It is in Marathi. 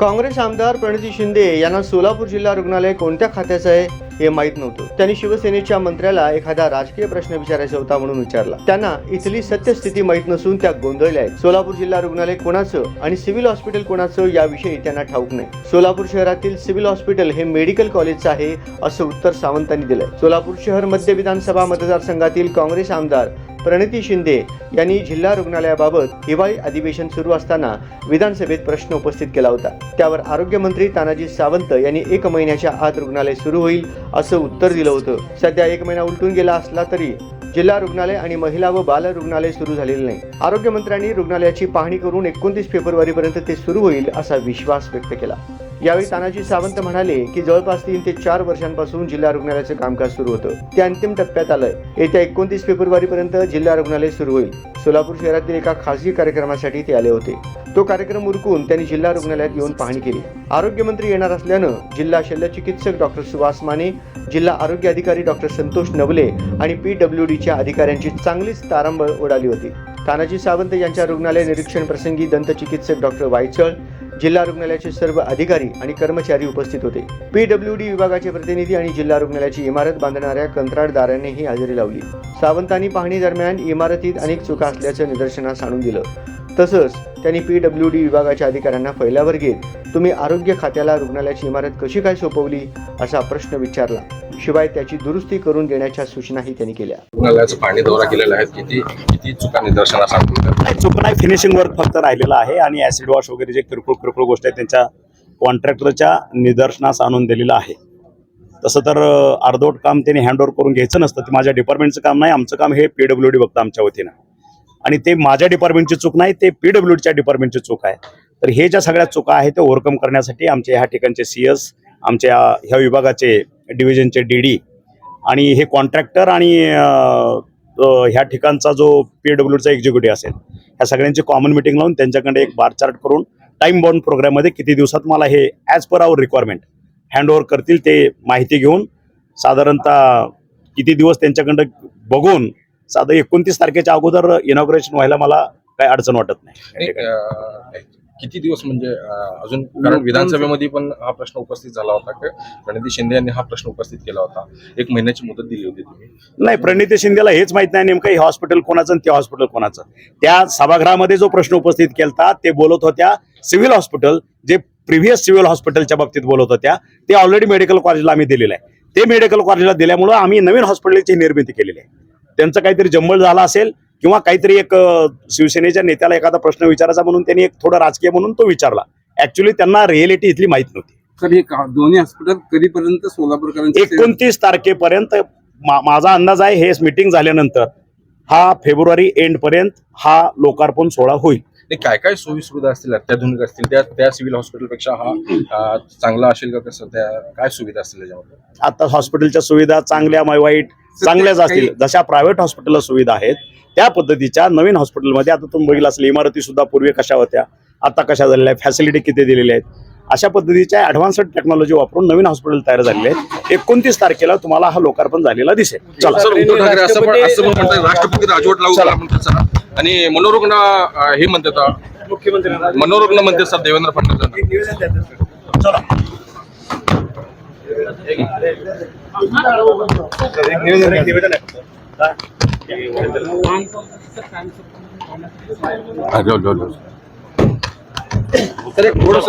काँग्रेस आमदार प्रणिती शिंदे यांना सोलापूर जिल्हा रुग्णालय कोणत्या खात्याचं आहे हे माहीत नव्हतं. त्यांनी शिवसेनेच्या मंत्र्याला एखादा राजकीय प्रश्न विचारायचा होता म्हणून विचारला. त्यांना इथली सत्यस्थिती माहीत नसून त्या गोंधळल्या आहेत. सोलापूर जिल्हा रुग्णालय कोणाचं आणि सिव्हिल हॉस्पिटल कोणाचं याविषयी त्यांना ठाऊक नाही. सोलापूर शहरातील सिव्हिल हॉस्पिटल हे मेडिकल कॉलेजचं आहे असं उत्तर सावंतांनी दिलंय. सोलापूर शहर मध्य विधानसभा मतदारसंघातील काँग्रेस आमदार प्रणिती शिंदे यांनी जिल्हा रुग्णालयाबाबत हिवाळी अधिवेशन सुरू असताना विधानसभेत प्रश्न उपस्थित केला होता. त्यावर आरोग्यमंत्री तानाजी सावंत यांनी एक महिन्याच्या आत रुग्णालय सुरू होईल असं उत्तर दिलं होतं. सध्या एक महिना उलटून गेला असला तरी जिल्हा रुग्णालय आणि महिला व बाल रुग्णालय सुरू झालेलं नाही. आरोग्यमंत्र्यांनी रुग्णालयाची पाहणी करून एकोणतीस फेब्रुवारीपर्यंत ते सुरू होईल असा विश्वास व्यक्त केला. यावेळी तानाजी सावंत म्हणाले की जवळपास तीन ते चार वर्षांपासून जिल्हा रुग्णालयाचं कामकाज सुरू होतं. ते अंतिम टप्प्यात आलंय. येत्या एकोणतीस फेब्रुवारीपर्यंत जिल्हा रुग्णालय सुरू होईल. सोलापूर शहरातील एका खासगी कार्यक्रमासाठी ते आले होते. तो कार्यक्रम उरकून त्यांनी जिल्हा रुग्णालयात येऊन पाहणी केली. आरोग्यमंत्री येणार असल्यानं जिल्हा शल्यचिकित्सक डॉक्टर सुभाष माने जिल्हा आरोग्य अधिकारी डॉक्टर संतोष नवले आणि पी डब्ल्यू डीच्या अधिकाऱ्यांची चांगलीच तारंबळ उडाली होती. तानाजी सावंत यांच्या रुग्णालय निरीक्षण प्रसंगी दंतचिकित्सक डॉक्टर वायचळ जिल्हा रुग्णालयाचे सर्व अधिकारी आणि कर्मचारी उपस्थित होते. पी डब्ल्यू डी विभागाचे प्रतिनिधी आणि जिल्हा रुग्णालयाची इमारत बांधणाऱ्या कंत्राटदारांनीही हजेरी लावली. सावंतांनी पाहणी दरम्यान इमारतीत अनेक चुका असल्याचं निदर्शनास आणून दिलं. तसंच त्यांनी पी डब्ल्यू डी विभागाच्या अधिकाऱ्यांना फैलावर घेत तुम्ही आरोग्य खात्याला रुग्णालयाची इमारत कशी काय सोपवली? असा प्रश्न विचारला. शिवाय त्याची दुरुस्ती करून देण्याच्या सूचनाही त्यांनी केल्या. रुग्णालयाचं पाणी दौरा केलेला आहे. किती किती चुका निदर्शनास नाही चुक नाही फिनिशिंग वर्क फक्त राहिलेलं आहे आणि ऍसिड वॉश वगैरे जे किरकोळ किरकोळ गोष्ट आहेत त्यांच्या कॉन्ट्रॅक्टरच्या निदर्शनास आणून दिलेलं आहे. तसं तर अर्धवट काम त्यांनी हँडओव्हर करून घ्यायचं नसतं. ते माझ्या डिपार्टमेंटचं काम नाही आमचं काम हे पीडब्ल्यू डी बघतं आमच्या वतीनं. आणि ते माझ्या डिपार्टमेंटची चूक नाही ते पीडब्ल्यू डीच्या डिपार्टमेंटची चूक आहे. तर हे ज्या सगळ्या चुका आहेत ते ओव्हरकम करण्यासाठी आमच्या ह्या ठिकाणचे सी एस आमच्या ह्या विभागाचे डिव्हिजनचे डी डी आणि हे कॉन्ट्रॅक्टर आणि ह्या ठिकाणचा जो पी डब्ल्यूचा एक्झिक्युटिव्ह असेल ह्या सगळ्यांची कॉमन मिटिंग लावून त्यांच्याकडे एक बार चार्ट करून टाईम बॉन्ड प्रोग्राममध्ये किती दिवसात मला हे as per our requirement handover करतील ते माहिती घेऊन साधारणतः किती दिवस त्यांच्याकडं बघून साधं एकोणतीस तारखेच्या अगोदर इनॉग्रेशन व्हायला मला काही अडचण वाटत नाही. किती दिवस म्हणजे अजून? कारण विधानसभेमध्ये पण हा प्रश्न उपस्थित झाला होता. की प्रणिती शिंदे यांनी हा प्रश्न उपस्थित केला होता. एक महिन्याची मुदत दिली होती तुम्ही. नाही प्रणिती शिंदेला हेच माहीत नाही नेमकं हे हॉस्पिटल कोणाचं आणि ते हॉस्पिटल कोणाचं. त्या सभागृहामध्ये जो प्रश्न उपस्थित केलता ते बोलत होत्या सिव्हिल हॉस्पिटल जे प्रिव्हियस सिव्हिल हॉस्पिटलच्या बाबतीत बोलत होत्या ते ऑलरेडी मेडिकल कॉलेजला आम्ही दिलेलं आहे. ते मेडिकल कॉलेजला दिल्यामुळं आम्ही नवीन हॉस्पिटलची निर्मिती केलेली आहे. त्यांचं काहीतरी जंबळ झाला असेल किंवा काहीतरी एक शिवसेनेच्या नेत्याला एखादा प्रश्न विचारायचा म्हणून त्यांनी एक थोडं राजकीय म्हणून तो विचारला. ऍक्च्युली त्यांना रिअलिटी इथली माहीत नव्हती. दोन्ही हॉस्पिटल कधीपर्यंत सोलापूरकरांची सेवा- एकोणतीस तारखेपर्यंत माझा अंदाज आहे हे मीटिंग झाल्यानंतर हा फेब्रुवारी एंड पर्यंत हा लोकार्पण सोहळा होईल. ते काय काय सोयी सुविधा असतील अत्याधुनिक असतील त्या त्या सिव्हिल हॉस्पिटलपेक्षा हा चांगला असेल का कसं? त्या काय सुविधा असतील त्याच्यामध्ये? आता हॉस्पिटलच्या सुविधा चांगल्या वाईट चांगल्याच असतील. जशा प्रायव्हेट हॉस्पिटलला सुविधा आहेत त्या पद्धतीच्या नवीन हॉस्पिटलमध्ये आता तुम्ही बघितलं असेल इमारती सुद्धा पूर्वी कशा होत्या आता कशा झालेल्या आहेत फॅसिलिटी किती दिलेल्या आहेत. अशा पद्धतीच्या ऍडव्हान्स्ड टेक्नॉलॉजी वापरून नवीन हॉस्पिटल तयार झालेले आहेत. एकोणतीस तारखेला तुम्हाला हा लोकार्पण झालेला दिसेल. चला. राष्ट्रपती राजवट सर आणि मनोरुग्ण हे म्हणतात मुख्यमंत्री मनोरुग्ण म्हणतात सर देवेंद्र फडणवीस तर एक थोडस